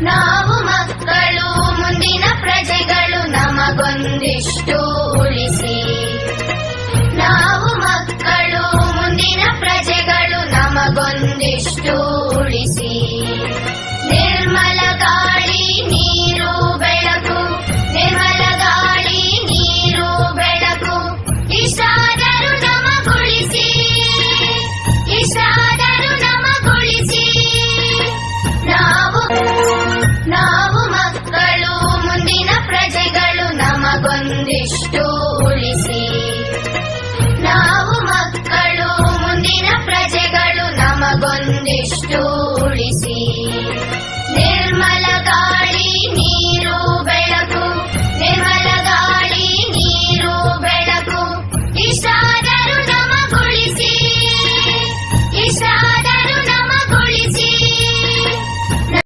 ನಾವು ಮಕ್ಕಳು ಮುಂದಿನ ಪ್ರಜೆಗಳು ನಮಗೊಂದಿಷ್ಟು ಉಳಿಸಿ ನಾವು ಮಕ್ಕಳು ಮುಂದಿನ ಪ್ರಜೆಗಳು ನಮಗೊಂದಿಷ್ಟು ಉಳಿಸಿ ನಿರ್ಮಲ ಗಾಳಿ ನೀರು ಬೆಳಕು ನಿರ್ಮಲ ಗಾಳಿ ನೀರು ಬೆಳಕು ಇಷ್ಟಾದರೂ ನಮಗೊಳಿಸಿ ಇಷ್ಟಾದರೂ ಕುಳಿಸಿ ನಾವು Vishnu